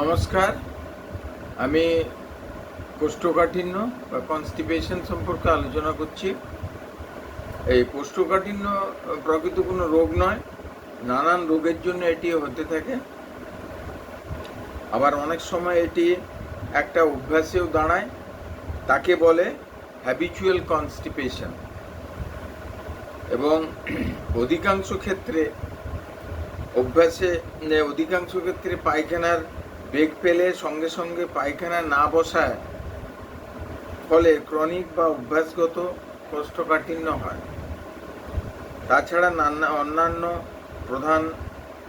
নমস্কার। আমি কোষ্ঠকাঠিন্য বা কনস্টিপেশন সম্পর্কে আলোচনা করছি। এই কোষ্ঠকাঠিন্য প্রকৃত কোনো রোগ নয়, নানান রোগের জন্য এটি হতে থাকে। আবার অনেক সময় এটি একটা অভ্যাসেও দাঁড়ায়, তাকে বলে হ্যাবিচুয়াল কনস্টিপেশন এবং অধিকাংশ ক্ষেত্রে অভ্যাসে, অধিকাংশ ক্ষেত্রে পায়খানার বেগ পেলে সঙ্গে সঙ্গে পায়খানা না বসায়, ফলে ক্রনিক বা অভ্যাসগত কোষ্ঠকাঠিন্য হয়। তাছাড়া নানা অন্যান্য প্রধান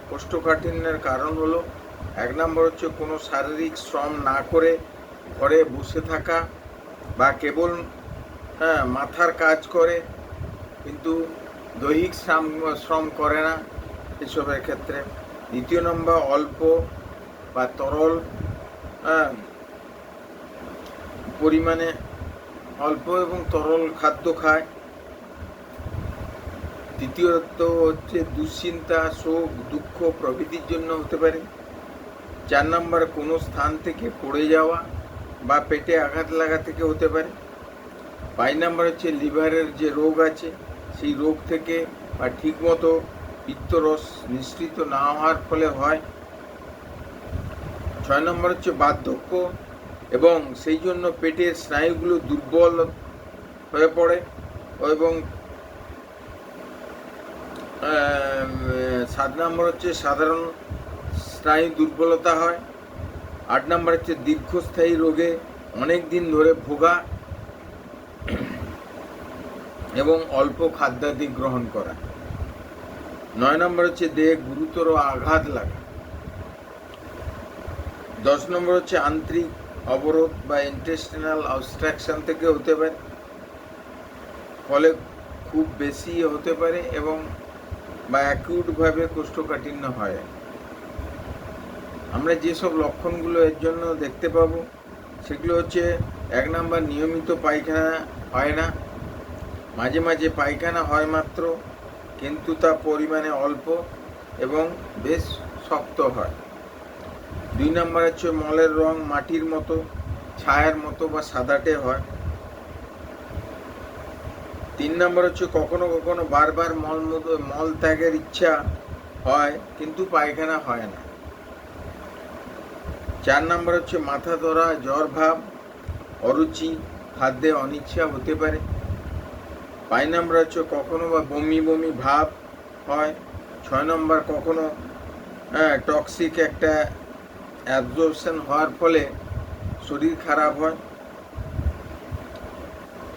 কোষ্ঠকাঠিন্যের কারণ হলো, এক নম্বর হচ্ছে কোনো শারীরিক শ্রম না করে ঘরে বসে থাকা বা কেবল হ্যাঁ মাথার কাজ করে, কিন্তু দৈহিক শ্রম শ্রম করে না এসবের ক্ষেত্রে। দ্বিতীয় নম্বর, অল্প বা তরল হ্যাঁ, পরিমাণে অল্প এবং তরল খাদ্য খায়। তৃতীয়ত হচ্ছে দুশ্চিন্তা শোক দুঃখ প্রভৃতির জন্য হতে পারে। চার নম্বর কোনো স্থান থেকে পড়ে যাওয়া বা পেটে আঘাত লাগা থেকে হতে পারে। পাঁচ নম্বর হচ্ছে লিভারের যে রোগ আছে সেই রোগ থেকে বা ঠিকমতো পিত্তরস নিঃসৃত না হওয়ার ফলে হয়। ছয় নম্বর হচ্ছে বার্ধক্য এবং সেই জন্য পেটের স্নায়ুগুলো দুর্বল হয়ে পড়ে এবং সাত নম্বর হচ্ছে সাধারণ স্নায়ু দুর্বলতা হয়। আট নম্বর হচ্ছে দীর্ঘস্থায়ী রোগে অনেক দিন ধরে ভোগা এবং অল্প খাদ্যাদি গ্রহণ করা। নয় নম্বর হচ্ছে দেহে গুরুতর আঘাত লাগা। দশ নম্বর হচ্ছে আন্তরিক অবরোধ বা ইন্টেস্টিনাল অবস্ট্রাকশন থেকে হতে পারে। ফলে খুব বেশি হতে পারে এবং বা অ্যাকিউটভাবে কোষ্ঠকাঠিন্য হয়। আমরা যেসব লক্ষণগুলো এর জন্য দেখতে পাবো, সেগুলো হচ্ছে এক নাম্বার নিয়মিত পায়খানা হয় না। মাঝে মাঝে পায়খানা হয় মাত্র, কিন্তু তা পরিমাণে অল্প এবং বেশ শক্ত হয়। দুই নম্বর হচ্ছে মলের রং মাটির মতো, ছায়ার মতো বা সাদাটে হয়। তিন নম্বর হচ্ছে কখনো কখনো বারবার মল মল ত্যাগের ইচ্ছা হয়, কিন্তু পায়খানা হয় না। চার নম্বর হচ্ছে মাথা ধরা, জ্বর ভাব, অরুচি, খাদ্যে অনিচ্ছা হতে পারে। পাঁচ নম্বর হচ্ছে কখনো বা বমি বমি ভাব হয়। ছয় নম্বর কখনো হ্যাঁ টক্সিক একটা অ্যাবজর্পশন হওয়ার ফলে শরীর খারাপ হয়।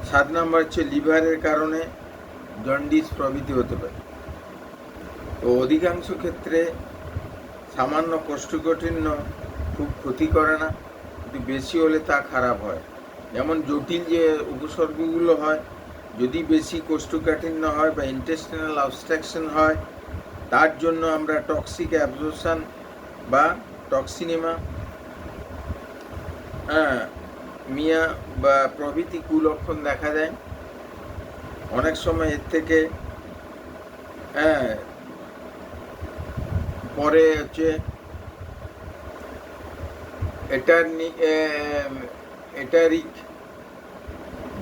সাত নম্বর হচ্ছে লিভারের কারণে জন্ডিস প্রভৃতি হতে পারে। তো অধিকাংশ ক্ষেত্রে সামান্য কোষ্ঠকাঠিন্য খুব ক্ষতি করে না, কিন্তু বেশি হলে তা খারাপ হয়। যেমন জটিল যে উপসর্গগুলো হয়, যদি বেশি কোষ্ঠকাঠিন্য হয় বা ইন্টেস্টিনাল অবস্ট্রাকশন হয়, তার জন্য আমরা টক্সিক অ্যাবজর্পশন বা টক্সিনেমা হ্যাঁ মিয়া বা প্রভৃতি কুলক্ষণ দেখা যায় অনেক সময় এর থেকে হ্যাঁ পরে হচ্ছে এটারনি এটারিক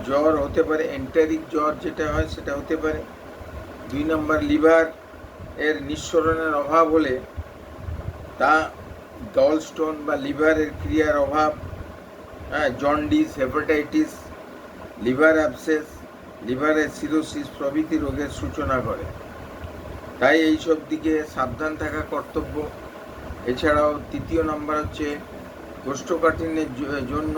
জ্বর হতে পারে, এন্টারিক জ্বর যেটা হয় সেটা হতে পারে। দুই নম্বর লিভার এর নিঃসরণের অভাব হলে তা গল স্টোন বা লিভারের ক্রিয়ার অভাব হ্যাঁ জন্ডিস হেপাটাইটিস লিভার অ্যাবসেস লিভারের সিরোসিস প্রভৃতি রোগের সূচনা করে। তাই এইসব দিকে সাবধান থাকা কর্তব্য। এছাড়াও তৃতীয় নম্বর হচ্ছে কোষ্ঠকাঠিন্যের জন্য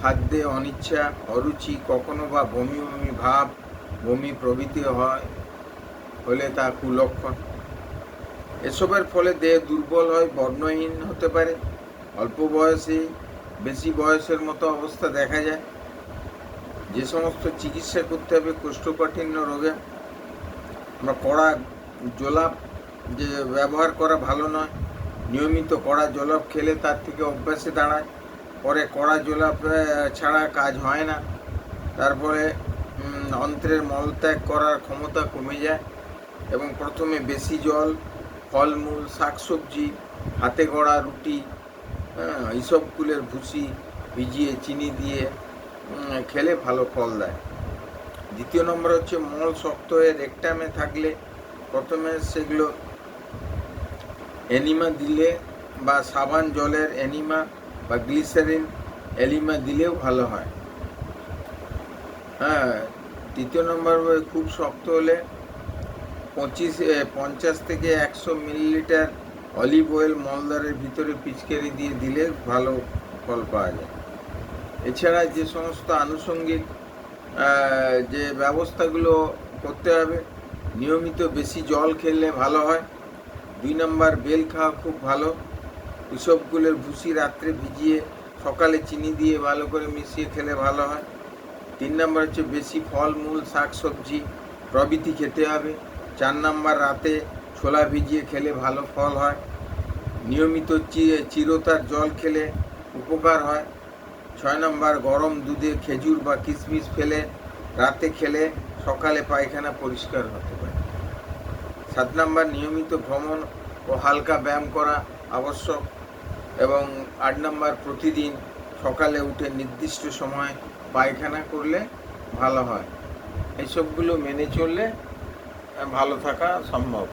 খাদ্যে অনিচ্ছা, অরুচি, কখনো বা বমি বমি ভাব, বমি প্রভৃতি হয় হলে তা কুলক্ষণ। এসবের ফলে দেহ দুর্বল হয়, বর্ণহীন হতে পারে। অল্প বয়সে বেশি বয়সের মতো অবস্থা দেখা যায়। যে সমস্ত চিকিৎসা করতে হবে কোষ্ঠকাঠিন্য রোগে। আমরা কড়া জোলাপ যে ব্যবহার করা ভালো নয়, নিয়মিত কড়া জোলাপ খেলে তার থেকে অভ্যাসে দাঁড়ায়। পরে কড়া জোলাপ ছাড়া কাজ হয় না। তারপরে অন্ত্রের মলত্যাগ করার ক্ষমতা কমে যায় এবং প্রথমে বেশি জল ফলমূল, শাকসবজি, হাতে গড়া রুটি হ্যাঁ এইসব ফুলের ভুসি ভিজিয়ে, চিনি দিয়ে খেলে ভালো ফল দেয়। দ্বিতীয় নম্বর হচ্ছে মল শক্ত হয়ে রেকটামে থাকলে প্রথমে সেগুলো এনিমা দিলে বা সাবান জলের এনিমা বা গ্লিসারিন এলিমা দিলেও ভালো হয়। হ্যাঁ তৃতীয় নম্বর খুব শক্ত হলে পঁচিশ পঞ্চাশ থেকে একশো মিলিলিটার অলিভ অয়েল মলদারের ভিতরে পিচকারি দিয়ে দিলে ভালো ফল পাওয়া যায়। এছাড়া যে সমস্ত আনুষঙ্গিক যে ব্যবস্থাগুলো করতে হবে, নিয়মিত বেশি জল খেলে ভালো হয়। দুই নম্বর, বেল খাওয়া খুব ভালো। এসবগুলোর ভুসি রাত্রে ভিজিয়ে সকালে চিনি দিয়ে ভালো করে মিশিয়ে খেলে ভালো হয়। তিন নম্বর হচ্ছে বেশি ফলমূল, শাকসবজি প্রভৃতি খেতে হবে। চার নম্বর রাতে ছোলা ভিজিয়ে খেলে ভালো ফল হয়। নিয়মিত চিরতার জল খেলে উপকার হয়। ছয় নম্বর গরম দুধে খেজুর বা কিশমিশ ফেলে রাতে খেলে সকালে পায়খানা পরিষ্কার হতে পারে। সাত নম্বর নিয়মিত ভ্রমণ ও হালকা ব্যায়াম করা আবশ্যক এবং আট নম্বর প্রতিদিন সকালে উঠে নির্দিষ্ট সময় পায়খানা করলে ভালো হয়। এইসবগুলো মেনে চললে ভালো থাকা সম্ভব